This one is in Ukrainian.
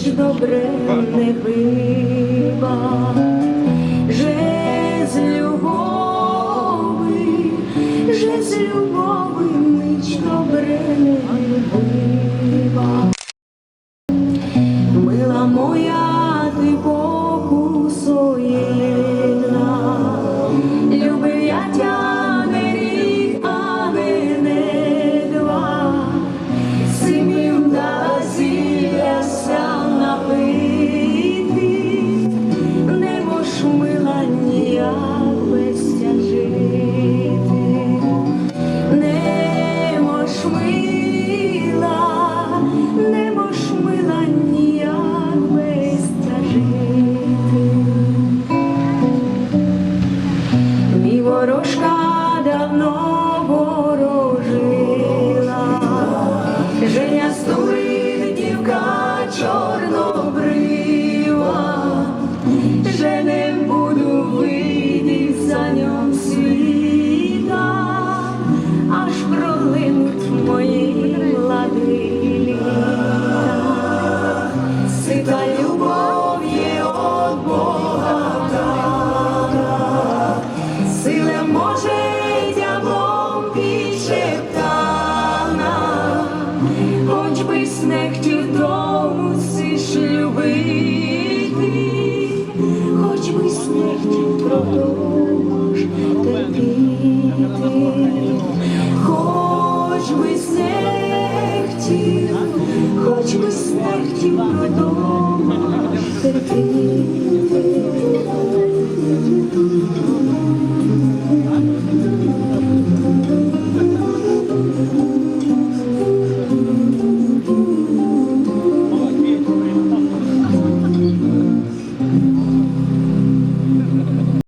ніч добре не бива, з любови, же з любови ніч добре не бива. Мила моя, ворожка давно ворожила, може дяволом підшептана, хоч би снехтів дому сиш любити, хоч би снехтів продовж терпіти, хоч би снехтів, хоч би снехтів продовж терпіти.